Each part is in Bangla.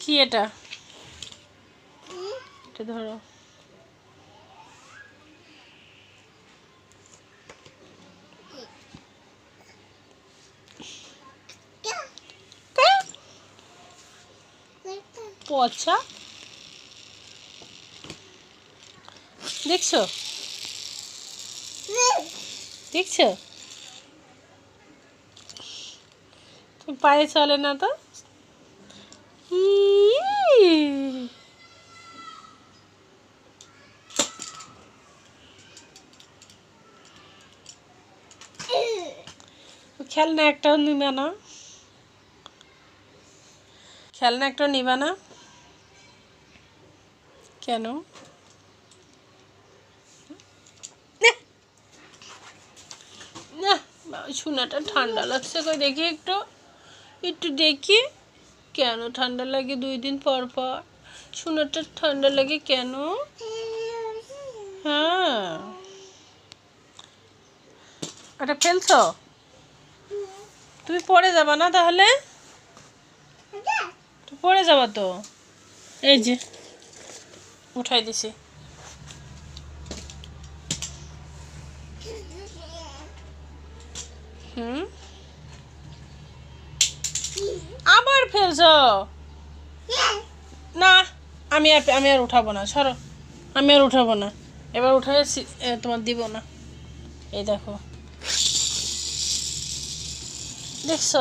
কি এটা? ধরো। পচা? দেখছ? দেখছ তুমি পায়ে চলে না তো? ইয়ে। খেলনা একটাও নিবে না। খেলনা একটাও নিবে না। কেন? না, শোনাটা ঠান্ডা লাগছে কই দেখি একটু। একটু দেখি। কেন ঠান্ডা লাগে দুই দিন পর পর? শোনাটা ঠান্ডা লাগে কেন? হ্যাঁ। এটা ফেলছো? তুমি পড়ে যাবা না তাহলে? পড়ে যাবা তো? এই যে, উঠাই দিছি। হুম? আবার ফেলছো? না আমি আর আমি আর উঠাবো না সরো। আমি আর উঠাবো না। এবার উঠাই সি- তোমার দিব না। এই দেখো। দেখছ?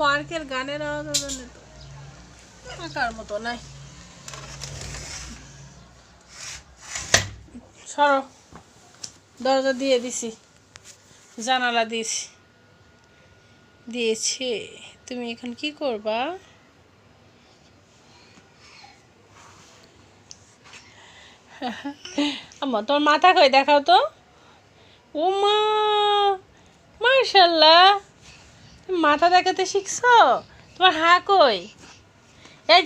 পার্কের গানের আওয়াজ ওজনে তো। আঁকার মতো নাই। সরো, দরজা দিয়ে দিছি, জানালা দিয়েছি। দিয়েছে। তুমি এখন কি করবা? আম্মা তোর মাথা কই দেখাও তো। ও মা মার্শাল্লাহ মাথা দেখাতে শিখছো? তোমার হা কই? এই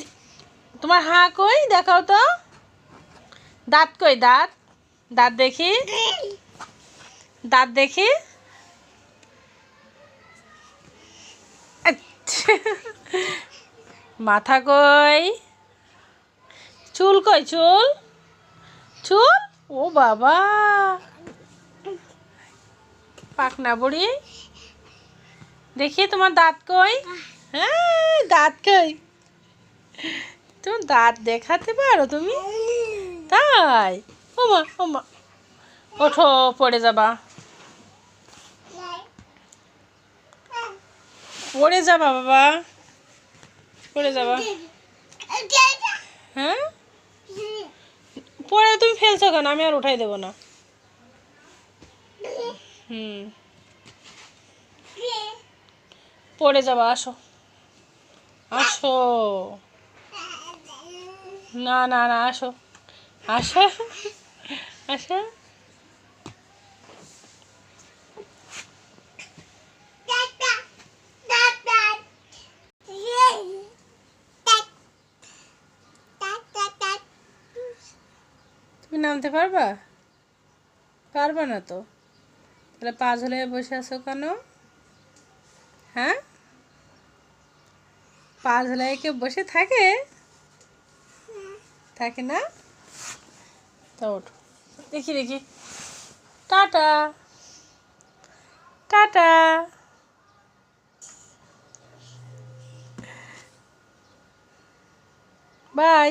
তোমার হা কই? দেখাও তো। দাঁত কই? দাঁত। দাঁত দেখি। দাঁত দেখি। আচ্ছা। মাথা কই? চুল কই? চুল? চুল? ও বাবা। পাকনা বুড়ি। দেখি তোমার দাঁত কই হ্যাঁ দাঁত কই তোমার দাঁত দেখাতে পারো তুমি তাই ওমা ওমা ওঠো পড়ে যাবা পড়ে যাবা বাবা পড়ে যাবা হ্যাঁ পরে তুমি ফেলছো কেন আমি আর উঠাই দেবো না হুম পড়ে যাবা, আসো। আসো। না না না, আসো। আসো। আসো। তুমি নামতে পারবা? পারবা না তো? তাহলে পা ঝুলে বসে আছো কেন? হ্যাঁ? পা ঝুলাই কেউ বসে থাকে? থাকে না? তা ওঠো। দেখি দেখি। টাটা। টাটা। বাই।